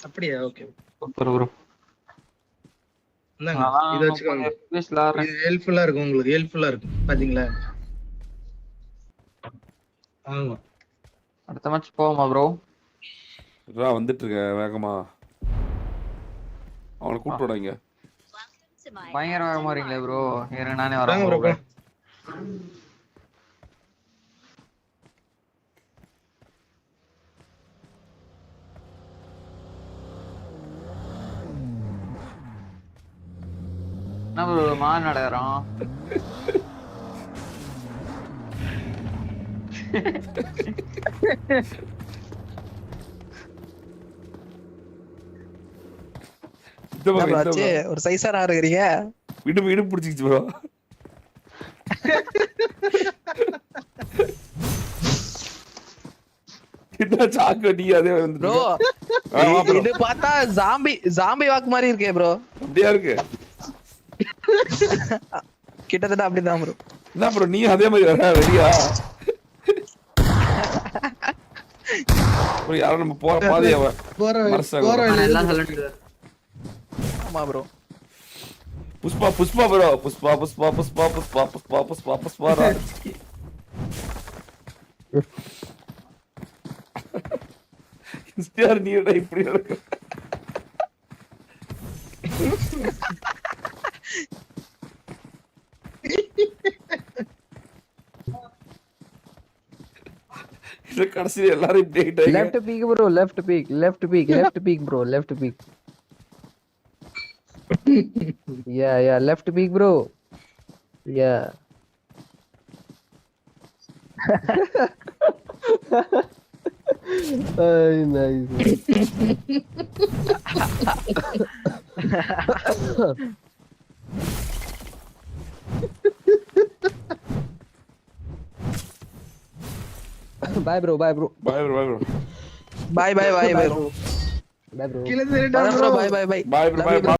அப்படியா? Okay super bro இந்தாங்க இதை வச்சுக்கோங்க. இது ஹெல்ப்ஃபுல்லா இருக்கும் உங்களுக்கு ஹெல்ப்ஃபுல்லா இருக்கும் பாத்தீங்களா? ஆமா. அடுத்த மேட்ச் போவோமா ப்ரோ இதா வந்துட்டு இருக்கேன் வேகமா. அவனை கூப்பிட்டு விடாங்க பயங்கர வேகமா வரீங்களே ப்ரோ நானே வரேன் ப்ரோ ஆச்சு? பக்கம். ஒரு சைஸா இருக்கிறீங்க? இடுப்பு இடுப்பு பிடிச்சிக்கிச்சு ப்ரோ சாக்கு நீ அதே வந்து ப்ரோ இது பார்த்தா ஜாம்பி ஜாம்பி வாக் மாதிரி இருக்கே ப்ரோ அப்படியா இருக்கு? கிட்டத்தட்ட அப்படிதான் ப்ரோ என்ன ப்ரோ நீ அதே மாதிரி வர ரெடியா ப்ரோ யாரும் நம்ம போற பாதைய போற போற எல்லாம் சொல்லிட்டு ஆமா ப்ரோ புஷ்பா புஷ்பா ப்ரோ புஷ்பா புஷ்பா புஷ்பா புஷ்பா புஷ்பா புஷ்பா புஷ்பா. இன்ஸ்டார் நீ என்ன இப்படி நடக்க இல்ல கடைசியில எல்லாரும் இப்படி ஆயிட்டாங்க left peek bro left peek left peek left peek bro left peek yeah yeah left peek bro yeah Ay, nice Bye bro bye bro bye bro bye bro bye bye bye bro bye bro bye bro bye bye bye bye bro bye